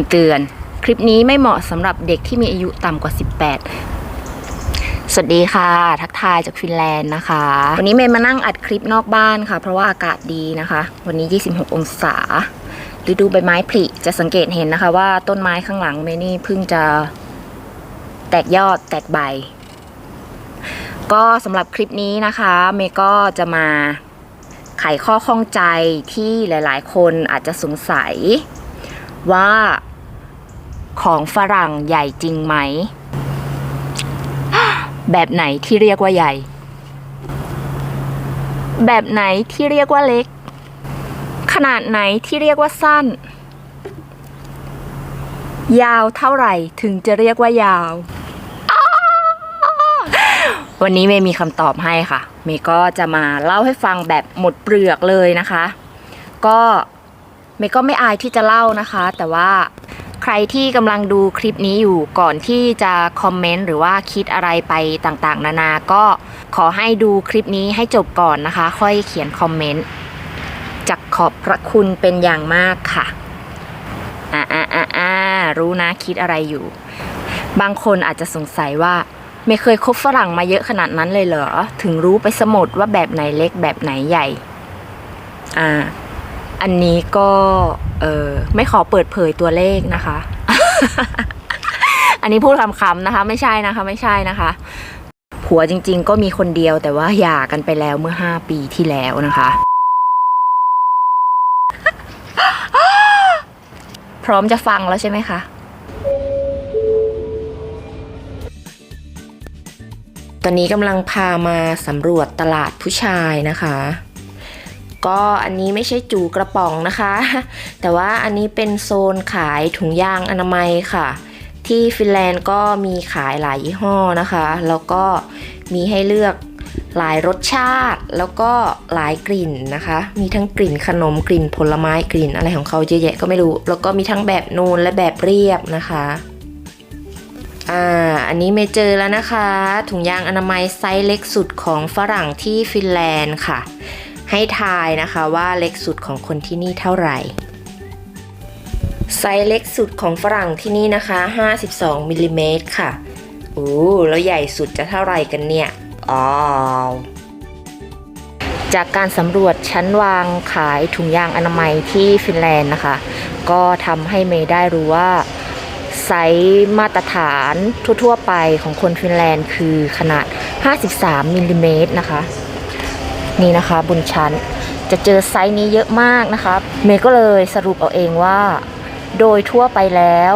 ำเตือน คลิปนี้ไม่เหมาะสำหรับเด็กที่มีอายุต่ำกว่า 18 สวัสดีค่ะ ทักทายจากฟินแลนด์นะคะ วันนี้เมย์มานั่งอัดคลิปนอกบ้านค่ะ เพราะว่าอากาศดีนะคะ วันนี้ 26 องศาฤดูใบไม้ผลิจะสังเกตเห็นนะคะ ว่าต้นไม้ข้างหลังเมย์นี่เพิ่งจะแตกยอดแตกใบ ก็สำหรับคลิปนี้นะคะ เมย์ก็จะมาไขข้อข้องใจที่หลาย ๆ คนอาจจะสงสัยว่า ของฝรั่งใหญ่จริงไหม แบบไหนที่เรียกว่าใหญ่ แบบไหนที่เรียกว่าเล็ก ขนาดไหนที่เรียกว่าสั้น ยาวเท่าไหร่ถึงจะเรียกว่ายาว วันนี้เมย์มีคำตอบให้ค่ะ เมย์ก็จะมาเล่าให้ฟังแบบหมดเปลือกเลยนะคะ ก็เมย์ก็ไม่อายที่จะเล่านะคะ แต่ว่า ใครที่กำลังดูคลิปนี้อยู่ก่อนที่จะคอมเมนต์หรือว่าคิดอะไรไปต่างๆ นานา ก็ขอให้ดูคลิปนี้ให้จบก่อนนะคะ ค่อยเขียนคอมเมนต์จักขอบพระคุณเป็นอย่างมากค่ะอ่าอ่าอ่าอ่ารู้นะคิดอะไรอยู่ บางคนอาจจะสงสัยว่า ไม่เคยคบฝรั่งมาเยอะขนาดนั้นเลยเหรอ ถึงรู้ไปสมดว่าแบบไหนเล็กแบบไหนใหญ่ อ่า อันนี้ก็เออไม่ขอเปิดเผยตัวเลขนะคะ อันนี้พูดคำๆนะคะ ไม่ใช่นะคะ ไม่ใช่นะคะผัวจริง ๆ ก็มีคนเดียวแต่ว่าหย่ากันไปแล้วเมื่อห้าปีที่แล้วนะคะ พร้อมจะฟังแล้วใช่ไหมคะตอนนี้กำลังพามาสำรวจตลาดผู้ชายนะคะ ก็อันนี้ไม่ใช่จูกระป๋องนะคะ แต่ว่าอันนี้เป็นโซนขายถุงยางอนามัยค่ะ ที่ฟินแลนด์ก็มีขายหลายยี่ห้อนะคะ แล้วก็มีให้เลือกหลายรสชาติแล้วก็หลายกลิ่นนะคะ มีทั้งกลิ่นขนมกลิ่นผลไม้กลิ่นอะไรของเขาเยอะแยะก็ไม่รู้ แล้วก็มีทั้งแบบนูนและแบบเรียบนะคะอ่าอันนี้เมเจอแล้วนะคะ ถุงยางอนามัยไซส์เล็กสุดของฝรั่งที่ฟินแลนด์ค่ะ ให้ทายนะคะว่าเล็กสุดของคนที่นี่เท่าไหร่ไซส์เล็กสุดของฝรั่งที่นี่นะคะ 52มิลลิเมตรค่ะโอ้แล้วใหญ่สุดจะเท่าไหร่กันเนี่ยอ๋อจากการสำรวจชั้นวางขายถุงยางอนามัยที่ฟินแลนด์นะคะ ก็ทำให้เมย์ได้รู้ว่าไซส์มาตรฐานทั่ว ๆ ไปของคนฟินแลนด์คือขนาด 53มิลลิเมตรนะคะ นี่นะคะบนชั้นจะเจอไซส์นี้เยอะมากนะคะเมย์ก็เลยสรุปเอาเองว่า โดยทั่วไปแล้ว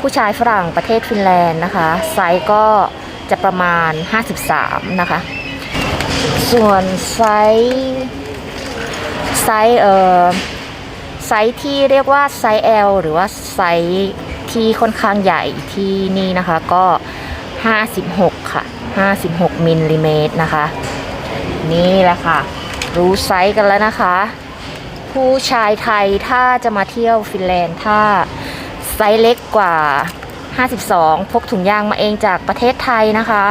ผู้ชายฝรั่งประเทศฟินแลนด์นะคะ ไซส์ก็จะประมาณ 53 นะคะ ส่วนไซส์ไซส์เอ่อไซส์ที่เรียกว่าไซส์ L หรือว่าไซส์ที่ค่อนข้างใหญ่ที่นี่นะคะก็ 56 ค่ะ 56มิลลิเมตรนะคะ นี่แหละค่ะ รู้ไซส์กันแล้วนะคะ ผู้ชายไทยถ้าจะมาเที่ยวฟินแลนด์ถ้าไซส์เล็กกว่า 52 พกถุงยางมาเองจากประเทศไทยนะคะ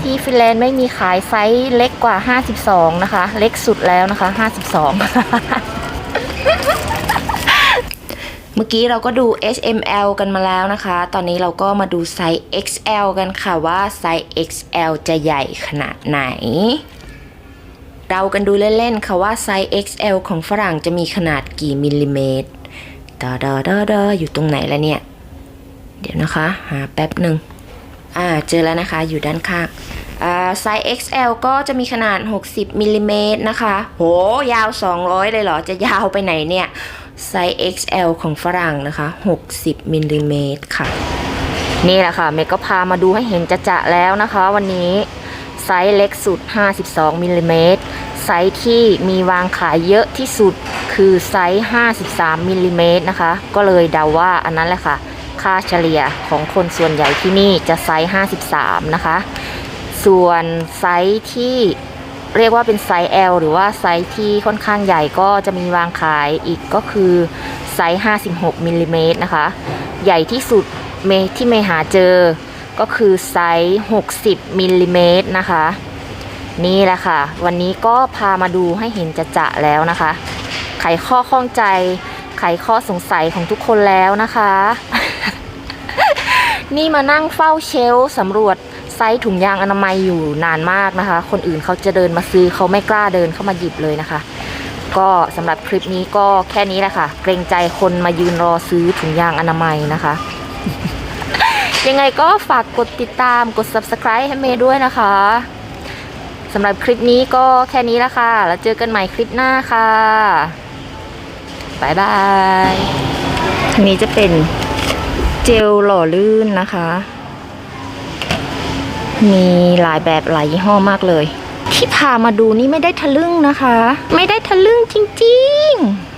ที่ฟินแลนด์ไม่มีขายไซส์เล็กกว่า 52 นะคะ เล็กสุดแล้วนะคะ 52 เมื่อกี้เราก็ดู HML กันมาแล้วนะคะ ตอนนี้เราก็มาดูไซส์ XL กันค่ะว่าไซส์ XL จะใหญ่ขนาดไหน เรากันดูเล่นๆค่ะว่าไซส์ XL ของฝรั่งจะมีขนาดกี่มิลลิเมตรดอดอดอดออยู่ตรงไหนแล้วเนี่ย เดี๋ยวนะคะ หาแป๊บหนึ่งอ่าเจอแล้วนะคะอยู่ด้านข้างไซส์ XL ก็จะมีขนาด 60มิลลิเมตรนะคะ โห ยาว 200 เลยเหรอ จะยาวไปไหนเนี่ย ไซส์ XL ของฝรั่งนะคะ 60มิลลิเมตรค่ะ นี่แหละค่ะ เมก็พามาดูให้เห็นจะจะแล้วนะคะวันนี้ ไซส์เล็กสุด 52มิลลิเมตรไซส์ที่มีวางขายเยอะที่สุดคือไซส์ 53มิลลิเมตรนะคะ ก็เลยเดาว่าอันนั้นแหละค่ะ ค่าเฉลี่ยของคนส่วนใหญ่ที่นี่จะไซส์ 53 นะคะ ส่วนไซส์ที่เรียกว่าเป็นไซส์ L หรือว่าไซส์ที่ค่อนข้างใหญ่ก็จะมีวางขายอีกก็คือไซส์ 56มิลลิเมตรนะคะ ใหญ่ที่สุดเมที่เมหาเจอ ก็คือไซส์ 60มิลลิเมตรนะคะ นี่แหละค่ะ วันนี้ก็พามาดูให้เห็นจะจะแล้วนะคะ ไขข้อข้องใจ ไขข้อสงสัยของทุกคนแล้วนะคะ นี่มานั่งเฝ้าเชลสำรวจไซส์ถุงยางอนามัยอยู่นานมากนะคะ คนอื่นเขาจะเดินมาซื้อเขาไม่กล้าเดินเข้ามาหยิบเลยนะคะ ก็สำหรับคลิปนี้ก็แค่นี้แหละค่ะ เกรงใจคนมายืนรอซื้อถุงยางอนามัยนะคะ ยังไงก็ฝากกดติดตามกด subscribe ให้เมย์ด้วยนะคะสำหรับคลิปนี้ก็แค่นี้ละค่ะ แล้วเจอกันใหม่คลิปหน้าค่ะบายบายอันนี้จะเป็นเจลหล่อลื่นนะคะ มีหลายแบบหลายยี่ห้อมากเลย ที่พามาดูนี่ไม่ได้ทะลึ่งนะคะ ไม่ได้ทะลึ่งจริง ๆ